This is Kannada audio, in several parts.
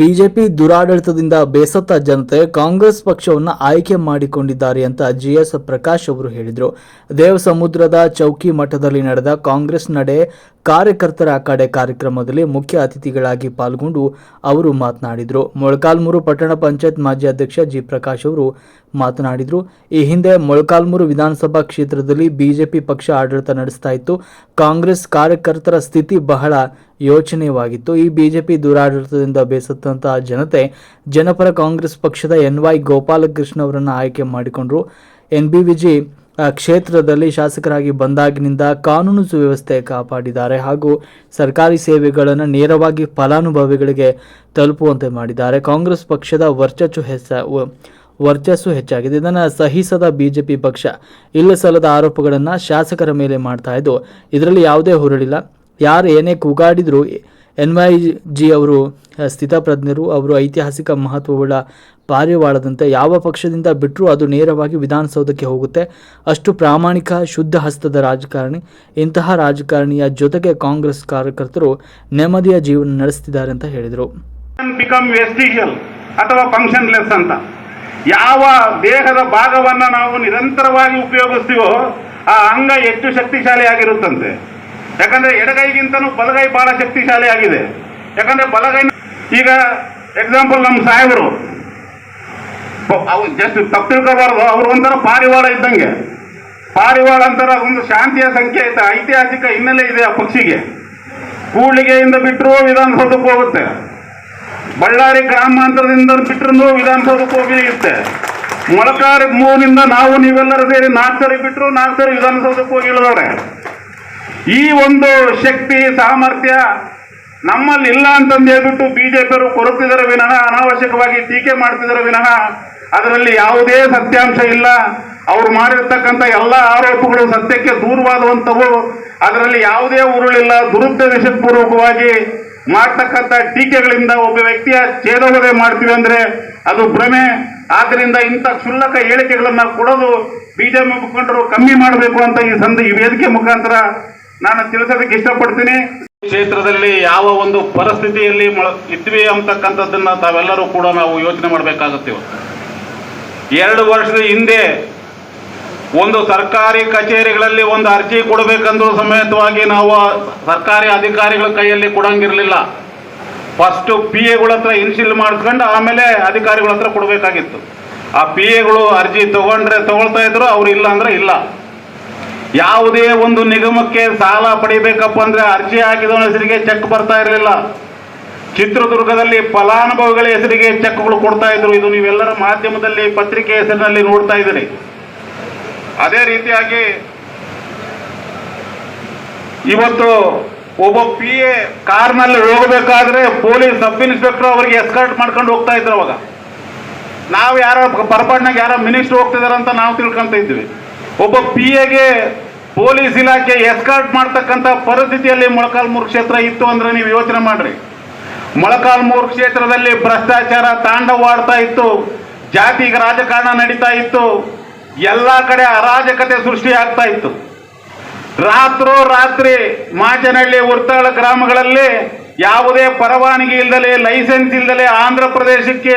ಬಿಜೆಪಿ ದುರಾಡಳಿತದಿಂದ ಬೇಸತ್ತ ಜನತೆ ಕಾಂಗ್ರೆಸ್ ಪಕ್ಷವನ್ನು ಆಯ್ಕೆ ಮಾಡಿಕೊಂಡಿದ್ದಾರೆ ಅಂತ ಜಿಎಸ್ ಪ್ರಕಾಶ್ ಅವರು ಹೇಳಿದರು. ದೇವಸಮುದ್ರದ ಚೌಕಿ ಮಠದಲ್ಲಿ ನಡೆದ ಕಾಂಗ್ರೆಸ್ ನಡೆ ಕಾರ್ಯಕರ್ತರ ಅಖಾಡೆ ಕಾರ್ಯಕ್ರಮದಲ್ಲಿ ಮುಖ್ಯ ಅತಿಥಿಗಳಾಗಿ ಪಾಲ್ಗೊಂಡು ಅವರು ಮಾತನಾಡಿದರು. ಮೊಳಕಾಲ್ಮೂರು ಪಟ್ಟಣ ಪಂಚಾಯತ್ ಮಾಜಿ ಅಧ್ಯಕ್ಷ ಜಿ ಪ್ರಕಾಶ್ ಅವರು ಮಾತನಾಡಿದರು. ಈ ಹಿಂದೆ ಮೊಳಕಾಲ್ಮೂರು ವಿಧಾನಸಭಾ ಕ್ಷೇತ್ರದಲ್ಲಿ ಬಿಜೆಪಿ ಪಕ್ಷ ಆಡಳಿತ ನಡೆಸ್ತಾ ಇತ್ತು. ಕಾಂಗ್ರೆಸ್ ಕಾರ್ಯಕರ್ತರ ಸ್ಥಿತಿ ಬಹಳ ಯೋಚನೆಯವಾಗಿತ್ತು. ಈ ಬಿಜೆಪಿ ದುರಾಡಳಿತದಿಂದ ಬೇಸತ್ತಂತಹ ಜನತೆ ಜನಪರ ಕಾಂಗ್ರೆಸ್ ಪಕ್ಷದ ಎನ್ ವೈ ಗೋಪಾಲಕೃಷ್ಣ ಅವರನ್ನು ಆಯ್ಕೆ ಮಾಡಿಕೊಂಡರು. ಎನ್ ಬಿ ವಿಜಿ ಕ್ಷೇತ್ರದಲ್ಲಿ ಶಾಸಕರಾಗಿ ಬಂದಾಗಿನಿಂದ ಕಾನೂನು ಸುವ್ಯವಸ್ಥೆ ಕಾಪಾಡಿದ್ದಾರೆ ಹಾಗೂ ಸರ್ಕಾರಿ ಸೇವೆಗಳನ್ನು ನೇರವಾಗಿ ಫಲಾನುಭವಿಗಳಿಗೆ ತಲುಪುವಂತೆ ಮಾಡಿದ್ದಾರೆ. ಕಾಂಗ್ರೆಸ್ ಪಕ್ಷದ ವರ್ಚಸ್ಸು ಹೆಸ ವರ್ಚಸ್ಸು ಹೆಚ್ಚಾಗಿದೆ. ಇದನ್ನು ಸಹಿಸದ ಬಿಜೆಪಿ ಪಕ್ಷ ಇಲ್ಲ ಸಲ್ಲದ ಆರೋಪಗಳನ್ನು ಶಾಸಕರ ಮೇಲೆ ಮಾಡ್ತಾ ಇದ್ದು, ಇದರಲ್ಲಿ ಯಾವುದೇ ಹುರುಳಿಲ್ಲ. ಯಾರು ಏನೇ ಕೂಗಾಡಿದ್ರು, ಎನ್ ವೈ ಜಿ ಅವರು ಸ್ಥಿತಪ್ರಜ್ಞರು, ಅವರು ಐತಿಹಾಸಿಕ ಮಹತ್ವವುಳ್ಳ ಪಾರಿವಾಳದಂತೆ ಯಾವ ಪಕ್ಷದಿಂದ ಬಿಟ್ಟರೂ ಅದು ನೇರವಾಗಿ ವಿಧಾನಸೌಧಕ್ಕೆ ಹೋಗುತ್ತೆ. ಅಷ್ಟು ಪ್ರಾಮಾಣಿಕ, ಶುದ್ಧ ಹಸ್ತದ ರಾಜಕಾರಣಿ. ಇಂತಹ ರಾಜಕಾರಣಿಯ ಜೊತೆಗೆ ಕಾಂಗ್ರೆಸ್ ಕಾರ್ಯಕರ್ತರು ನೆಮ್ಮದಿಯ ಜೀವನ ನಡೆಸ್ತಿದ್ದಾರೆ ಅಂತ ಹೇಳಿದರು. ಅಥವಾ ಫಂಕ್ಷನ್ಲೆಸ್ ಅಂತ. ಯಾವ ದೇಹದ ಭಾಗವನ್ನು ನಾವು ನಿರಂತರವಾಗಿ ಉಪಯೋಗಿಸ್ತೀವೋ, ಆ ಅಂಗ ಹೆಚ್ಚು ಶಕ್ತಿಶಾಲಿಯಾಗಿರುತ್ತಂತೆ. ಯಾಕಂದ್ರೆ ಎಡಗೈಗಿಂತನೂ ಬಲಗೈ ಬಹಳ ಶಕ್ತಿಶಾಲಿಯಾಗಿದೆ ಯಾಕಂದ್ರೆ ಬಲಗೈ ಈಗ ಎಕ್ಸಾಂಪಲ್ ನಮ್ಮ ಸಾಹೇಬರು. ಜಸ್ಟ್ ತಪ್ಪು ತಿಳ್ಕೋಬಾರ್ದು. ಅವ್ರು ಒಂಥರ ಪಾರಿವಾಳ ಇದ್ದಂಗೆ. ಪಾರಿವಾಳ ಅಂತಾರ ಒಂದು ಶಾಂತಿಯ ಸಂಕೇತ ಐತಿಹಾಸಿಕ ಹಿನ್ನೆಲೆ ಇದೆ ಆ ಪಕ್ಷಿಗೆ. ಕೂಡ್ಲಿಗೆಯಿಂದ ಬಿಟ್ಟರು ವಿಧಾನಸೌಧಕ್ಕೆ ಹೋಗುತ್ತೆ. ಬಳ್ಳಾರಿ ಗ್ರಾಮಾಂತರದಿಂದ ಬಿಟ್ಟರು ವಿಧಾನಸೌಧಕ್ಕೆ ಹೋಗಿರುತ್ತೆ ಮೊಳಕಾರಿ ಮೂನಿಂದ ನಾವು ನೀವೆಲ್ಲರೂ ಸೇರಿ ನಾಲ್ಕು ಸರಿ ಬಿಟ್ಟರು ನಾಲ್ಕು ಸರಿ ವಿಧಾನಸೌಧಕ್ಕೆ ಹೋಗಿ ಇಳಿದವ್ರೆ. ಈ ಒಂದು ಶಕ್ತಿ, ಸಾಮರ್ಥ್ಯ ನಮ್ಮಲ್ಲಿ ಇಲ್ಲ ಅಂತಂದು ಹೇಳ್ಬಿಟ್ಟು ಬಿಜೆಪಿಯವರು ಕೊರುತ್ತಿದ್ದಾರೆ ವಿನಃ ಅನಾವಶ್ಯಕವಾಗಿ ಟೀಕೆ ಮಾಡ್ತಿದರ ವಿನಃ ಅದರಲ್ಲಿ ಯಾವುದೇ ಸತ್ಯಾಂಶ ಇಲ್ಲ. ಅವ್ರು ಮಾಡಿರ್ತಕ್ಕಂಥ ಎಲ್ಲ ಆರೋಪಗಳು ಸತ್ಯಕ್ಕೆ ದೂರವಾದವಂಥವು. ಅದರಲ್ಲಿ ಯಾವುದೇ ಉರುಳಿಲ್ಲ. ದುರುದ್ದೇಶಪೂರ್ವಕವಾಗಿ ಮಾಡ್ತಕ್ಕಂಥ ಟೀಕೆಗಳಿಂದ ಒಬ್ಬ ವ್ಯಕ್ತಿಯ ಛೇದವದೆ ಮಾಡ್ತೀವಿ ಅಂದರೆ ಅದು ಭ್ರಮೆ. ಆದ್ದರಿಂದ ಇಂಥ ಕ್ಷುಲ್ಲಕ ಹೇಳಿಕೆಗಳನ್ನು ಕೊಡೋದು ಬಿಜೆಪಿ ಮುಖಂಡರು ಕಮ್ಮಿ ಮಾಡಬೇಕು ಅಂತ ಈ ಸಂದ, ಈ ವೇದಿಕೆ ಮುಖಾಂತರ ನಾನು ತಿಳಿಸೋದಕ್ಕೆ ಇಷ್ಟಪಡ್ತೀನಿ. ಕ್ಷೇತ್ರದಲ್ಲಿ ಯಾವ ಒಂದು ಪರಿಸ್ಥಿತಿಯಲ್ಲಿ ಇದ್ವಿ ಅಂತಕ್ಕಂಥದ್ದನ್ನ ತಾವೆಲ್ಲರೂ ಕೂಡ ನಾವು ಯೋಚನೆ ಮಾಡಬೇಕಾಗುತ್ತೆ. ಎರಡು ವರ್ಷದ ಹಿಂದೆ ಒಂದು ಸರ್ಕಾರಿ ಕಚೇರಿಗಳಲ್ಲಿ ಒಂದು ಅರ್ಜಿ ಕೊಡಬೇಕಂದ್ರೂ ಸಮೇತವಾಗಿ ನಾವು ಸರ್ಕಾರಿ ಅಧಿಕಾರಿಗಳ ಕೈಯಲ್ಲಿ ಕೊಡಂಗಿರಲಿಲ್ಲ. ಫಸ್ಟ್ ಪಿ ಎಗಳ ಹತ್ರ ಇನ್ಸಿಲ್ ಮಾಡಿಸ್ಕೊಂಡು ಆಮೇಲೆ ಅಧಿಕಾರಿಗಳ ಹತ್ರ ಕೊಡಬೇಕಾಗಿತ್ತು. ಆ ಪಿ ಎಗಳು ಅರ್ಜಿ ತಗೊಂಡ್ರೆ ತಗೊಳ್ತಾ ಇದ್ರು, ಅವ್ರು ಇಲ್ಲ ಅಂದ್ರೆ ಇಲ್ಲ. ಯಾವುದೇ ಒಂದು ನಿಗಮಕ್ಕೆ ಸಾಲ ಪಡಿಬೇಕಪ್ಪ ಅಂದ್ರೆ ಅರ್ಜಿ ಹಾಕಿದವನ ಹೆಸರಿಗೆ ಚೆಕ್ ಬರ್ತಾ ಇರಲಿಲ್ಲ. ಚಿತ್ರದುರ್ಗದಲ್ಲಿ ಫಲಾನುಭವಿಗಳ ಹೆಸರಿಗೆ ಚೆಕ್ಗಳು ಕೊಡ್ತಾ ಇದ್ರು. ಇದು ನೀವೆಲ್ಲರ ಮಾಧ್ಯಮದಲ್ಲಿ, ಪತ್ರಿಕೆ ಹೆಸರಿನಲ್ಲಿ ನೋಡ್ತಾ ಇದ್ದೀರಿ. ಅದೇ ರೀತಿಯಾಗಿ ಇವತ್ತು ಒಬ್ಬ ಪಿ ಎ ಕಾರ್ನಲ್ಲಿ ಹೋಗಬೇಕಾದ್ರೆ ಪೊಲೀಸ್ ಸಬ್ ಇನ್ಸ್ಪೆಕ್ಟರ್ ಅವರಿಗೆ ಎಸ್ಕರ್ಟ್ ಮಾಡ್ಕೊಂಡು ಹೋಗ್ತಾ ಇದ್ರು ಅವಾಗ. ನಾವು ಯಾರೋ ಪರಪಾಡ್ನಾಗ ಯಾರೋ ಮಿನಿಸ್ಟರ್ ಅಂತ ನಾವು ತಿಳ್ಕೊಂತ ಇದ್ವಿ. ಒಬ್ಬ ಪಿ ಎಗೆ ಪೊಲೀಸ್ ಇಲಾಖೆ ಎಸ್ಕಾರ್ಟ್ ಮಾಡ್ತಕ್ಕಂಥ ಪರಿಸ್ಥಿತಿಯಲ್ಲಿ ಮೊಳಕಾಲ್ಮೂರು ಕ್ಷೇತ್ರ ಇತ್ತು ಅಂದ್ರೆ ನೀವು ಯೋಚನೆ ಮಾಡ್ರಿ. ಮೊಳಕಾಲ್ಮೂರು ಕ್ಷೇತ್ರದಲ್ಲಿ ಭ್ರಷ್ಟಾಚಾರ ತಾಂಡವಾಡ್ತಾ ಇತ್ತು, ಜಾತಿಗೆ ರಾಜಕಾರಣ ನಡೀತಾ ಇತ್ತು, ಎಲ್ಲ ಕಡೆ ಅರಾಜಕತೆ ಸೃಷ್ಟಿ ಆಗ್ತಾ ಇತ್ತು. ರಾತ್ರೋ ರಾತ್ರಿ ಮಾಚನಹಳ್ಳಿ, ಉರ್ತಾಳ ಗ್ರಾಮಗಳಲ್ಲಿ ಯಾವುದೇ ಪರವಾನಗಿ ಇಲ್ದಲೆ, ಲೈಸೆನ್ಸ್ ಇಲ್ದಲೆ ಆಂಧ್ರ ಪ್ರದೇಶಕ್ಕೆ,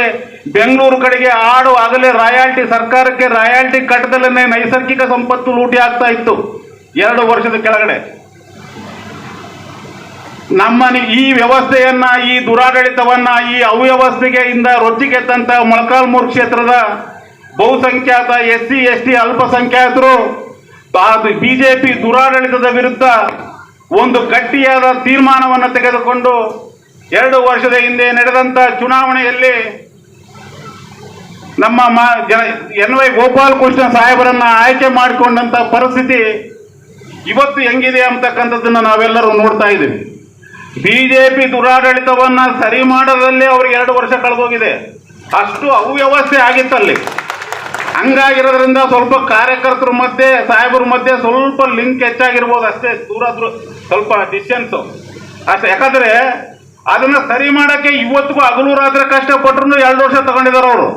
ಬೆಂಗಳೂರು ಕಡೆಗೆ ಆಡು ಆಗಲೇ ರಾಯಲ್ಟಿ, ಸರ್ಕಾರಕ್ಕೆ ರಾಯಲ್ಟಿ ಕಟ್ಟದಲ್ಲೇ ನೈಸರ್ಗಿಕ ಸಂಪತ್ತು ಲೂಟಿ ಆಗ್ತಾ ಇತ್ತು. ಎರಡು ವರ್ಷದ ಕೆಳಗಡೆ. ನಮ್ಮ ಈ ವ್ಯವಸ್ಥೆಯನ್ನ, ಈ ದುರಾಡಳಿತವನ್ನ, ಈ ಅವ್ಯವಸ್ಥೆಗೆ ಇಂದ ರೊಚ್ಚಿಗೆತ್ತಂತ ಮೊಳಕಾಲ್ಮೂರು ಕ್ಷೇತ್ರದ ಬಹುಸಂಖ್ಯಾತ ಎಸ್ ಸಿ ಎಸ್ ಟಿ ಅಲ್ಪಸಂಖ್ಯಾತರು ಬಿಜೆಪಿ ದುರಾಡಳಿತದ ವಿರುದ್ಧ ಒಂದು ಗಟ್ಟಿಯಾದ ತೀರ್ಮಾನವನ್ನು ತೆಗೆದುಕೊಂಡು ಎರಡು ವರ್ಷದ ಹಿಂದೆ ನಡೆದಂತ ಚುನಾವಣೆಯಲ್ಲಿ ನಮ್ಮ ಜನ ಎನ್ ವೈ ಗೋಪಾಲ್ ಕೃಷ್ಣ ಸಾಹೇಬರನ್ನ ಆಯ್ಕೆ ಮಾಡಿಕೊಂಡಂತ ಪರಿಸ್ಥಿತಿ ಇವತ್ತು ಹೆಂಗಿದೆ ಅಂತಕ್ಕಂಥದ್ದನ್ನ ನಾವೆಲ್ಲರೂ ನೋಡ್ತಾ ಇದ್ದೀವಿ. ಬಿಜೆಪಿ ದುರಾಡಳಿತವನ್ನ ಸರಿ ಮಾಡದಲ್ಲೇ ಅವ್ರಿಗೆ ಎರಡು ವರ್ಷ ಕಳೆದೋಗಿದೆ. ಅಷ್ಟು ಅವ್ಯವಸ್ಥೆ ಆಗಿತ್ತಲ್ಲಿ. ಹಂಗಾಗಿರೋದ್ರಿಂದ ಸ್ವಲ್ಪ ಕಾರ್ಯಕರ್ತರ ಮಧ್ಯೆ, ಸಾಹೇಬರ ಮಧ್ಯೆ ಸ್ವಲ್ಪ ಲಿಂಕ್ ಹೆಚ್ಚಾಗಿರ್ಬೋದು ಅಷ್ಟೇ. ದೂರ ದೂರ ಸ್ವಲ್ಪ ಡಿಸ್ಟೆನ್ಸ್ ಅಷ್ಟೇ, ಯಾಕಂದ್ರೆ ಅದನ್ನ ಸರಿ ಮಾಡಕ್ಕೆ ಇವತ್ತಿಗೂ ಹಗಲು ರಾತ್ರಿ ಕಷ್ಟಪಟ್ಟರು ಎರಡು ವರ್ಷ ತಗೊಂಡಿದ್ದಾರೆ ಅವರು.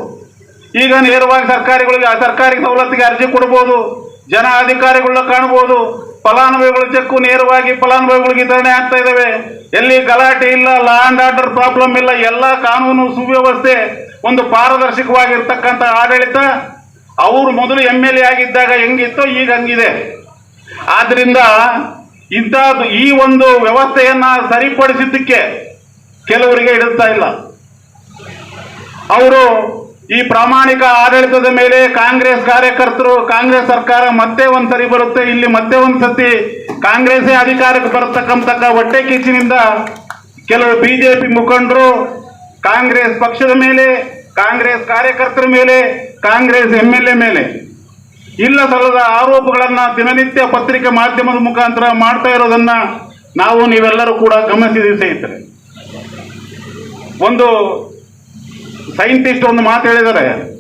ಈಗ ನೇರವಾಗಿ ಸರ್ಕಾರಿಗಳಿಗೆ, ಆ ಸರ್ಕಾರಿ ಸವಲತ್ತಿಗೆ ಅರ್ಜಿ ಕೊಡ್ಬೋದು ಜನ ಅಧಿಕಾರಿಗಳನ್ನ ಕಾಣ್ಬೋದು, ಫಲಾನುಭವಿಗಳ ಚೆಕ್ಕು ನೇರವಾಗಿ ಫಲಾನುಭವಿಗಳಿಗೆ ವಿತರಣೆ ಆಗ್ತಾ ಇದ್ದಾವೆ ಎಲ್ಲಿ ಗಲಾಟೆ ಇಲ್ಲ ಲಾ ಅಂಡ್ ಆರ್ಡರ್ ಪ್ರಾಬ್ಲಮ್ ಇಲ್ಲ, ಎಲ್ಲ ಕಾನೂನು ಸುವ್ಯವಸ್ಥೆ ಒಂದು ಪಾರದರ್ಶಕವಾಗಿರ್ತಕ್ಕಂಥ ಆಡಳಿತ ಅವರು ಮೊದಲು ಎಂ ಎಲ್ ಎ ಆಗಿದ್ದಾಗ ಹೆಂಗಿತ್ತೋ ಈಗ ಹಂಗಿದೆ. ಆದ್ರಿಂದ ಇಂಥದ್ದು ಈ ಒಂದು ವ್ಯವಸ್ಥೆಯನ್ನ ಸರಿಪಡಿಸಿದ್ದಕ್ಕೆ ಕೆಲವರಿಗೆ ಇಡುತ್ತಾ ಇಲ್ಲ. ಅವರು ಈ ಪ್ರಾಮಾಣಿಕ ಆಡಳಿತದ ಮೇಲೆ ಕಾಂಗ್ರೆಸ್ ಕಾರ್ಯಕರ್ತರು, ಕಾಂಗ್ರೆಸ್ ಸರ್ಕಾರ ಮತ್ತೆ ಒಂದ್ಸರಿ ಬರುತ್ತೆ, ಇಲ್ಲಿ ಮತ್ತೆ ಒಂದ್ಸತಿ ಕಾಂಗ್ರೆಸ್ಸೇ ಅಧಿಕಾರಕ್ಕೆ ಬರತಕ್ಕಂತ ಹೊಟ್ಟೆ ಕಿಚ್ಚಿನಿಂದ ಕೆಲವು ಬಿಜೆಪಿ ಮುಖಂಡರು ಕಾಂಗ್ರೆಸ್ ಪಕ್ಷದ ಮೇಲೆ, ಕಾಂಗ್ರೆಸ್ ಕಾರ್ಯಕರ್ತರ ಮೇಲೆ, ಕಾಂಗ್ರೆಸ್ ಎಂ ಎಲ್ ಎ ಮೇಲೆ ಇಲ್ಲ ಸಲ್ಲದ ಆರೋಪಗಳನ್ನ ದಿನನಿತ್ಯ ಪತ್ರಿಕೆ ಮಾಧ್ಯಮದ ಮುಖಾಂತರ ಮಾಡ್ತಾ ಇರೋದನ್ನ ನಾವು ನೀವೆಲ್ಲರೂ ಕೂಡ ಗಮನಿಸಿದ್ದೀವಿ ಸ್ನೇಹಿತರೆ. ಒಂದು ಸೈಂಟಿಸ್ಟ್ ಒಂದು ಮಾತು ಹೇಳಿದ್ದಾರೆ.